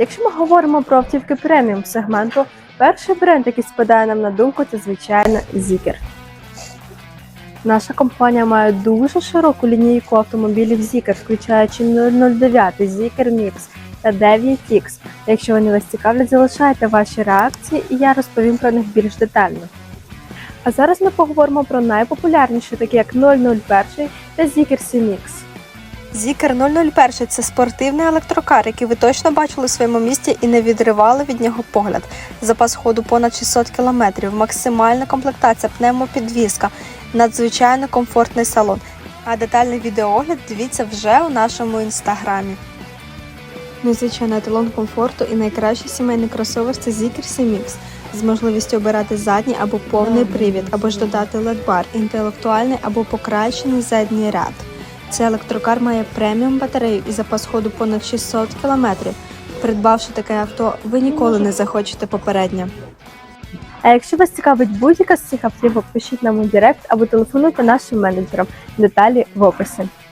Якщо ми говоримо про автівки преміум сегменту, перший бренд, який спадає нам на думку, це звичайно Zikr. Наша компанія має дуже широку лінійку автомобілів Zikr, включаючи 009 Zikr Mix та 9X. Якщо вони вас цікавлять, залишайте ваші реакції, і я розповім про них більш детально. А зараз ми поговоримо про найпопулярніші, такі як 001 та Zikr C-Mix. Zikr 001 – це спортивний електрокар, який ви точно бачили у своєму місті і не відривали від нього погляд. Запас ходу понад 600 км, максимальна комплектація, пневмопідвізка, надзвичайно комфортний салон. А детальний відеоогляд дивіться вже у нашому інстаграмі. Незвичайний еталон комфорту і найкращий сімейний кросовер це Zikr C-Mix з можливістю обирати задній або повний привід, або ж додати LED-бар, інтелектуальний або покращений задній ряд. Цей електрокар має преміум батарею і запас ходу понад 600 км. Придбавши таке авто, ви ніколи не захочете попереднє. А якщо вас цікавить будь-яка з цих автівок, пишіть нам у Директ або телефонуйте нашим менеджерам. Деталі в описі.